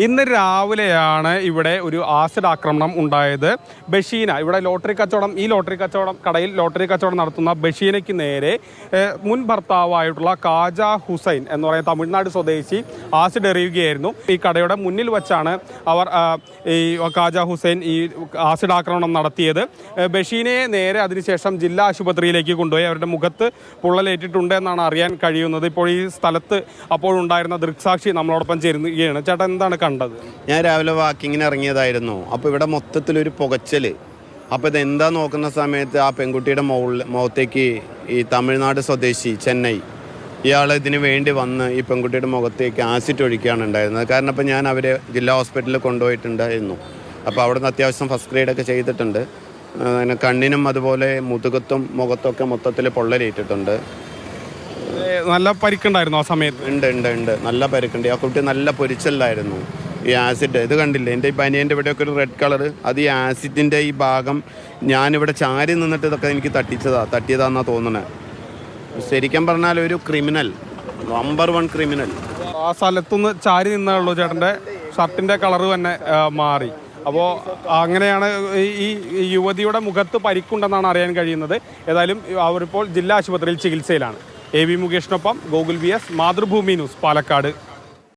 ഇന്ന് രാവിലെയാണ് ഇവിടെ ഒരു ആസിഡ് ആക്രമണം ഉണ്ടായത്. ബഷീന ഇവിടെ ലോട്ടറി കച്ചവടം ഈ ലോട്ടറി കച്ചവടം കടയിൽ ലോട്ടറി കച്ചവടം നടത്തുന്ന ബഷീനയ്ക്ക് നേരെ മുൻ ഭർത്താവായിട്ടുള്ള കാജ ഹുസൈൻ എന്ന് പറയുന്ന തമിഴ്നാട് സ്വദേശി ആസിഡ് എറിയുകയായിരുന്നു. ഈ കടയുടെ മുന്നിൽ വച്ചാണ് അവർ ഈ കാജ ഹുസൈൻ ഈ ആസിഡ് ആക്രമണം നടത്തിയത്. ബഷീനയെ നേരെ അതിനുശേഷം ജില്ലാ ആശുപത്രിയിലേക്ക് കൊണ്ടുപോയി. അവരുടെ മുഖത്ത് പൊള്ളലേറ്റിട്ടുണ്ട് എന്നാണ് അറിയാൻ കഴിയുന്നത്. ഇപ്പോൾ ഈ സ്ഥലത്ത് അപ്പോഴുണ്ടായിരുന്ന ദൃക്സാക്ഷി നമ്മളോടൊപ്പം ചേരുകയാണ് ചേട്ടൻ എന്താണ് കണ്ടത്. ഞാൻ രാവിലെ വാക്കിങ്ങിന് ഇറങ്ങിയതായിരുന്നു. അപ്പോൾ ഇവിടെ മൊത്തത്തിലൊരു പുകച്ചൽ അപ്പോൾ ഇത് എന്താ നോക്കുന്ന സമയത്ത് ആ പെൺകുട്ടിയുടെ മുകളിൽ മുഖത്തേക്ക് ഈ തമിഴ്നാട് സ്വദേശി ചെന്നൈ ഇയാൾ ഇതിന് വേണ്ടി വന്ന് ഈ പെൺകുട്ടിയുടെ മുഖത്തേക്ക് ആസിഡ് ഒഴിക്കുകയാണ് ഉണ്ടായിരുന്നത്. കാരണം അപ്പോൾ ഞാൻ അവരെ ജില്ലാ ഹോസ്പിറ്റലിൽ കൊണ്ടുപോയിട്ടുണ്ടായിരുന്നു. അപ്പോൾ അവിടുന്ന് അത്യാവശ്യം ഫസ്റ്റ് ഗ്രേഡൊക്കെ ചെയ്തിട്ടുണ്ട്. കണ്ണിനും അതുപോലെ മുതുകത്തും മുഖത്തൊക്കെ മൊത്തത്തിൽ പൊള്ളലേറ്റിട്ടുണ്ട്. നല്ല പരിക്കുണ്ടായിരുന്നു ആ സമയത്ത്? ഉണ്ട് ഉണ്ട് ഉണ്ട്. നല്ല പരിക്കുണ്ട്. ആ കുട്ടി നല്ല പൊരിച്ചല്ലായിരുന്നു. ഈ ആസിഡ് ഇത് കണ്ടില്ലേ? എന്റെ ഈ പനിയന്റെ ഇവിടെയൊക്കെ ഒരു റെഡ് കളർ അത് ഈ ആസിഡിന്റെ ഈ ഭാഗം ഞാനിവിടെ ചാരി നിന്നിട്ട് ഇതൊക്കെ എനിക്ക് തട്ടിച്ചതാ. തട്ടിയതാന്നാ തോന്നുന്നത് ശരിക്കും പറഞ്ഞാൽ ഒരു ക്രിമിനൽ നമ്പർ വൺ ക്രിമിനൽ ആ സ്ഥലത്തുനിന്ന് ചാരി നിന്നുള്ളൂ ചേട്ടന്റെ ഷർട്ടിന്റെ കളർ തന്നെ മാറി. അപ്പോൾ അങ്ങനെയാണ് ഈ ഈ യുവതിയുടെ മുഖത്ത് പരിക്കുണ്ടെന്നാണ് അറിയാൻ കഴിയുന്നത്. ഏതായാലും അവരിപ്പോൾ ജില്ലാ ആശുപത്രിയിൽ ചികിത്സയിലാണ്. A V മുകേഷിനൊപ്പം Gokul V S Mathrubhumi news Palakkad.